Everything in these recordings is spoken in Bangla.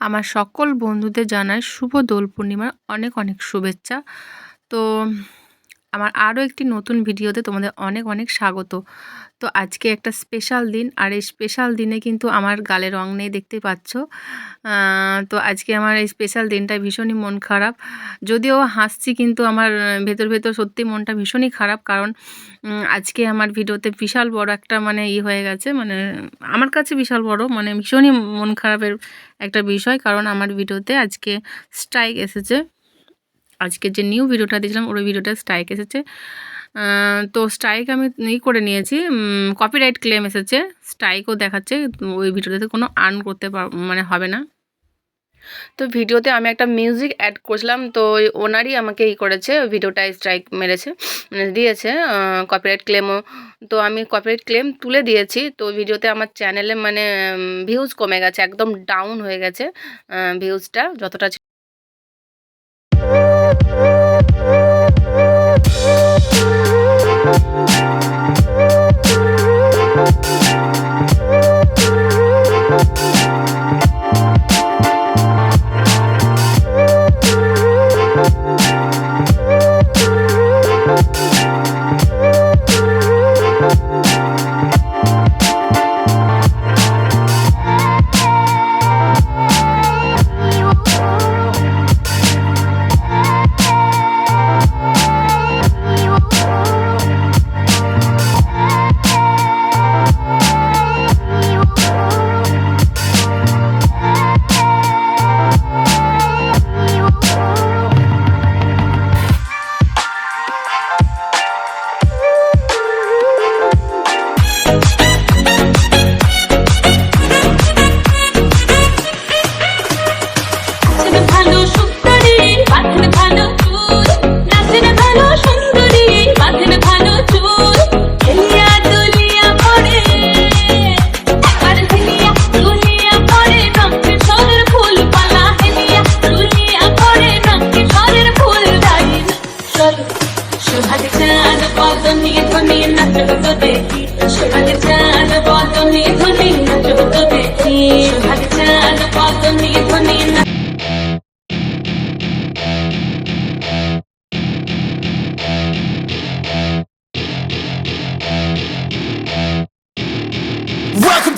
আমার সকল বন্ধুদের জানাই শুভ দোল পূর্ণিমার অনেক অনেক শুভেচ্ছা। তো আমার আরও একটি নতুন ভিডিওতে তোমাদের অনেক অনেক স্বাগত। তো আজকে একটা স্পেশাল দিন, আর এই স্পেশাল দিনে কিন্তু আমার গালে রং নেই, দেখতে পাচ্ছ? তো আজকে আমার এই স্পেশাল দিনটা ভীষণই মন খারাপ। যদিও হাসছি, কিন্তু আমার ভেতর ভেতর সত্যি মনটা ভীষণই খারাপ, কারণ আজকে আমার ভিডিওতে বিশাল বড় একটা মানে ই হয়ে গেছে মানে আমার কাছে বিশাল বড় মানে ভীষণই মন খারাপের একটা বিষয়, কারণ আমার ভিডিওতে আজকে স্ট্রাইক এসেছে। আজকে যে নিউ ভিডিওটা দিয়েছিলাম, ওই ভিডিওটা স্ট্রাইক এসেছে। তো স্ট্রাইক আমি ই করে নিয়েছি কপিরাইট ক্লেম এসেছে। স্ট্রাইকও দেখাচ্ছে, ওই ভিডিওটাতে কোনো আর্ন করতে মানে হবে না। তো ভিডিওতে আমি একটা মিউজিক অ্যাড করছিলাম, তো ওনারই আমাকে ই করেছে ভিডিওটায় স্ট্রাইক মেরেছে মানে দিয়েছে কপিরাইট ক্লেমও তো আমি কপিরাইট ক্লেম তুলে দিয়েছি, তো ভিডিওতে আমার চ্যানেলে মানে ভিউজ কমে গেছে, একদম ডাউন হয়ে গেছে ভিউজটা যতটা সোহাগ চাঁদ পদনি ধ্বনি নাচব তো দেখি সোহাগ চাঁদ পদনি ধ্বনি নাচব তো দেখি চাঁদ পদনি ধ্বনি নাচ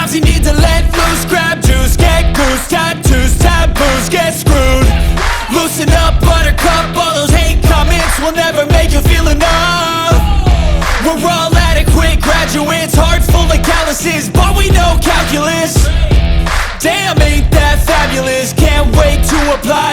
Sometimes you need to let loose, grab juice Get goose, tattoos, taboos, get screwed Loosen up, buttercup, all those hate comments Will never make you feel enough we're all adequate graduates, heart full of calluses, but we know calculus. Damn, ain't that fabulous? Can't wait to apply.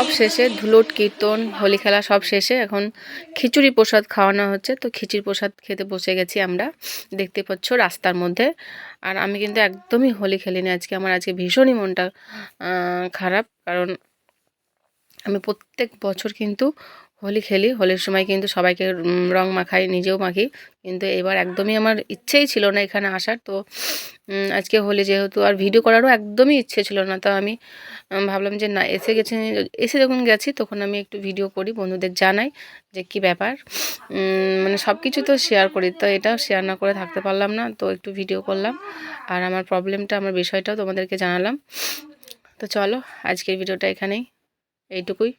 সব শেষে ধুলোট, কীর্তন, হোলি খেলা সব শেষে এখন খিচুড়ি প্রসাদ খাওয়ানো হচ্ছে। তো খিচুড়ি প্রসাদ খেতে বসে গেছি আমরা। দেখতে পাচ্ছ রাস্তার মধ্যে। আর আমি কিন্তু একদমই হোলি খেলিনি আজকে। আমার আজকে ভীষণই মনটা খারাপ। কারণ আমি প্রত্যেক বছর কিন্তু হোলি খেলি। হোলির সময় কিন্তু সবাইকে রং মাখাই, নিজেও মাখি। কিন্তু এবার একদমই আমার ইচ্ছেই ছিল না এখানে আসার। তো আজকে হোলি যেহেতু আর ভিডিও করারও একদমই ইচ্ছে ছিল না, তো আমি ভাবলাম যে না, এসে গেছি, এসে যখন গেছি তখন আমি একটু ভিডিও করি, বন্ধুদের জানাই যে কি ব্যাপার। মানে সব কিছু তো শেয়ার করি, তো এটা শেয়ার না করে থাকতে পারলাম না, তো একটু ভিডিও করলাম। আর আমার প্রবলেমটা আমার বিষয়টাও তোমাদেরকে জানালাম। তো চলো, আজকের ভিডিওটা এখানেই। এইটুকুই।